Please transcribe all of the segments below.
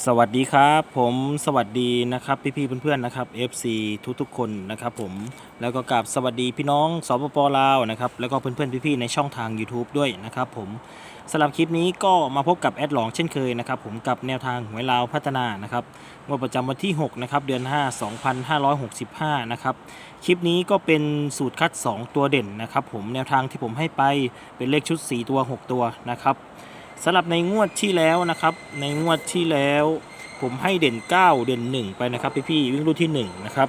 สวัสดีครับผมสวัสดีนะครับพี่ๆเพื่อนๆนะครับ FC ทุกๆคนนะครับผมแล้วก็กราบสวัสดีพี่น้องสปปลาวนะครับแล้วก็เพื่อนๆพี่ๆในช่องทาง YouTube ด้วยนะครับผมสำหรับคลิปนี้ก็มาพบกับแอดหลองเช่นเคยนะครับผมกับแนวทางหวยลาวพัฒนานะครับงวดประจำวันที่6นะครับเดือน 5 2565นะครับคลิปนี้ก็เป็นสูตรคัด 2 ตัวเด่นนะครับผมแนวทางที่ผมให้ไปเป็นเลขชุด 4 ตัว 6 ตัวนะครับ สำหรับในงวดที่แล้วนะครับ ในงวดที่แล้ว ผมให้เด่น 9 เด่น 1 ไปนะครับพี่พี่วิ่งรูดที่1นะครับ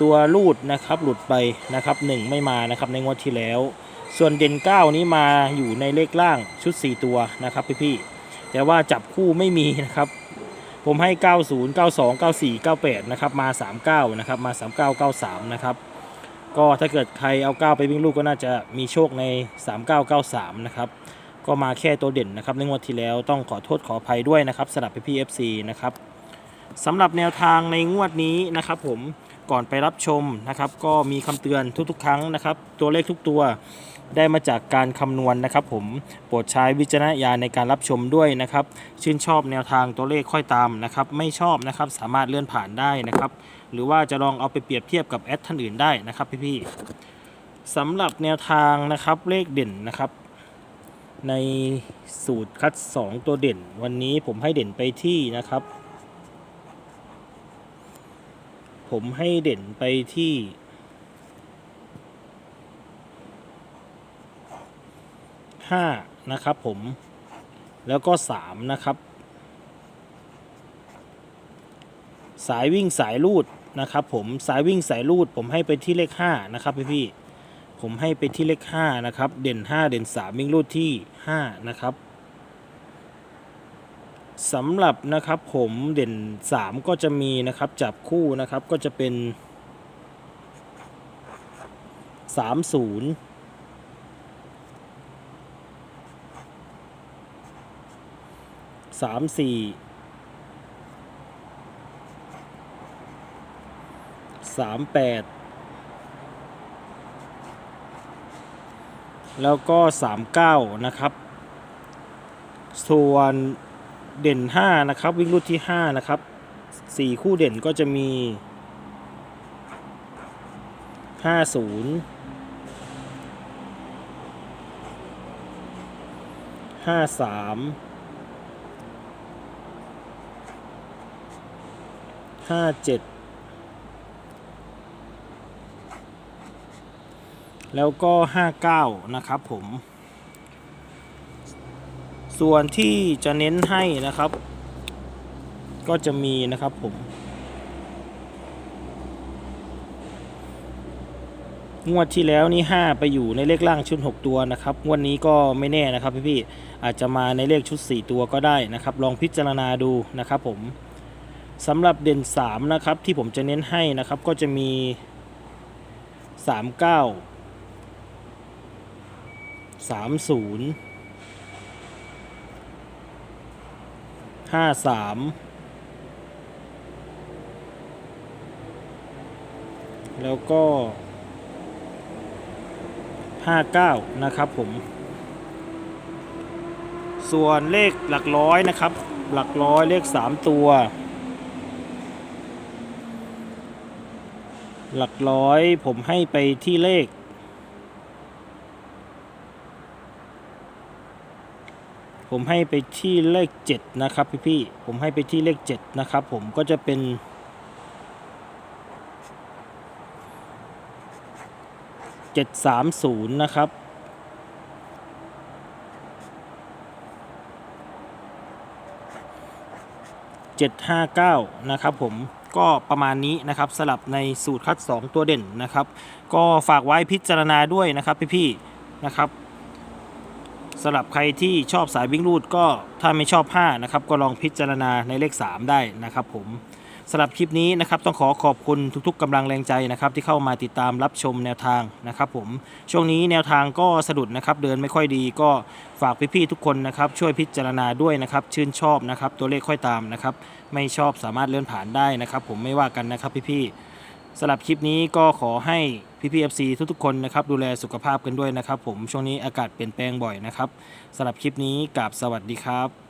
ตัวรูดนะครับหลุดไปนะครับ1ไม่มานะครับในงวดที่แล้ว ส่วนเด่น 9 นี้มาอยู่ในเลขล่างชุด 4 ตัวนะครับพี่พี่แต่ว่าจับคู่ไม่มีนะครับผมให้ 90 92 94 98 นะครับ มา 39 นะครับ มา 39 93 นะครับ ก็ถ้าเกิดใครเอา 9 ไปวิ่งลูกก็น่าจะมีโชคใน 3993 นะครับ ก็มาแค่ตัวเด่นนะครับในงวดที่แล้วต้องขอโทษขออภัยด้วยนะครับสำหรับพี่ FC นะครับสำหรับแนวทางในงวดนี้นะครับผมก่อนไปรับชมนะครับ ก็มีคำเตือนทุกๆ ครั้งนะครับ ตัวเลขทุกตัวได้มาจากการคำนวณนะครับ ผมโปรดใช้วิจารณญาณในการรับชมด้วยนะครับ ชื่นชอบแนวทางตัวเลขค่อยตามนะครับ ไม่ชอบนะครับสามารถเลื่อนผ่านได้นะครับ หรือว่าจะลองเอาไปเปรียบเทียบกับแอดท่านอื่นได้นะครับพี่ๆสำหรับแนวทางนะครับเลขเด่นนะครับ ในสูตรคัด 2 ตัวเด่น วันนี้ผมให้เด่นไปที่นะครับ ผมให้เด่นไปที่ 5 นะครับผมแล้วก็ 3 นะครับ สายวิ่งสายลูดนะครับผมสายวิ่งสายลูดผมให้ไปที่เลข 5 นะครับพี่พี่ ผมให้ไปที่เลข 5 นะครับ เด่น 5 เด่น 3 วิ่งรูดที่ 5 นะครับสำหรับนะครับผมเด่น 3 ก็จะมีนะครับจับคู่นะครับก็จะเป็น 30 34 38 แล้วก็ 39 นะครับ ส่วนเด่น 5 นะครับ วิ่งรูดที่ 5 นะครับ 4 คู่เด่นก็จะมี 50 53 57 แล้วก็ 59 นะครับผม ส่วนที่จะเน้นให้นะครับ ก็จะมีนะครับผม งวดที่แล้วนี่ 5 ไปอยู่ในเลขล่างชุด 6 ตัวนะครับ งวดนี้ก็ไม่แน่นะครับพี่ๆอาจจะมาในเลขชุด 4 ตัวก็ได้นะครับ ลองพิจารณาดูนะครับผมสำหรับเด่น 3 นะครับ ที่ผมจะเน้นให้นะครับ ก็จะมี 39 สามศูนย์ห้าสามแล้วก็ห้าเก้านะครับผม ส่วนเลขหลักร้อยนะครับ หลักร้อยเลขสามตัว หลักร้อยผมให้ไปที่เลข ผมให้ไปที่เลข 7 นะครับพี่พี่ผมให้ไปที่เลข 7 นะครับ ผมก็จะเป็น 730 นะครับ759 นะครับผมก็ประมาณนี้นะครับสลับในสูตรคัด 2 ตัวเด่นนะครับ ก็ฝากไว้พิจารณาด้วยนะครับพี่ๆนะครับ สำหรับใครที่ชอบสายวิ่งรูดก็ถ้าไม่ชอบ5นะครับก็ลองพิจารณาในเลข 3 ได้นะครับผมสำหรับคลิปนี้นะครับต้องขอขอบคุณทุกๆกำลังแรงใจนะครับที่เข้ามาติดตามรับชมแนวทางนะครับผมช่วงนี้แนวทางก็สะดุดนะครับเดินไม่ค่อยดีก็ฝากพี่ๆทุกคนนะครับช่วยพิจารณาด้วยนะครับชื่นชอบนะครับตัวเลขค่อยตามนะครับไม่ชอบสามารถเลื่อนผ่านได้นะครับ ผมไม่ว่ากันนะครับพี่ๆ สำหรับคลิปนี้ก็ขอให้พี่พีเอฟซีทุกๆคนนะครับดูแลสุขภาพกันด้วยนะครับ ผมช่วงนี้อากาศเปลี่ยนแปลงบ่อยนะครับสำหรับคลิปนี้กับสวัสดีครับ